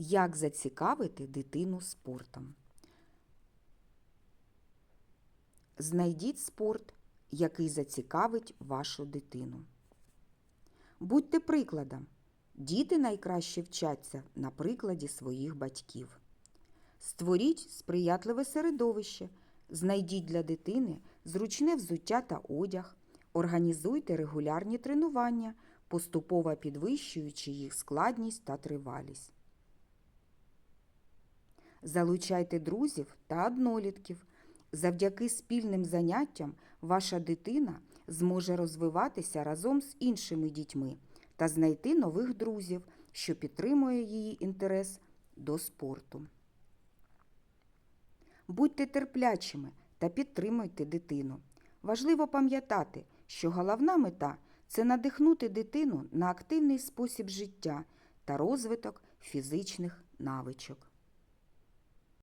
Як зацікавити дитину спортом? Знайдіть спорт, який зацікавить вашу дитину. Будьте прикладом. Діти найкраще вчаться на прикладі своїх батьків. Створіть сприятливе середовище, знайдіть для дитини зручне взуття та одяг, організуйте регулярні тренування, поступово підвищуючи їх складність та тривалість. Залучайте друзів та однолітків. Завдяки спільним заняттям ваша дитина зможе розвиватися разом з іншими дітьми та знайти нових друзів, що підтримує її інтерес до спорту. Будьте терплячими та підтримуйте дитину. Важливо пам'ятати, що головна мета це надихнути дитину на активний спосіб життя та розвиток фізичних навичок.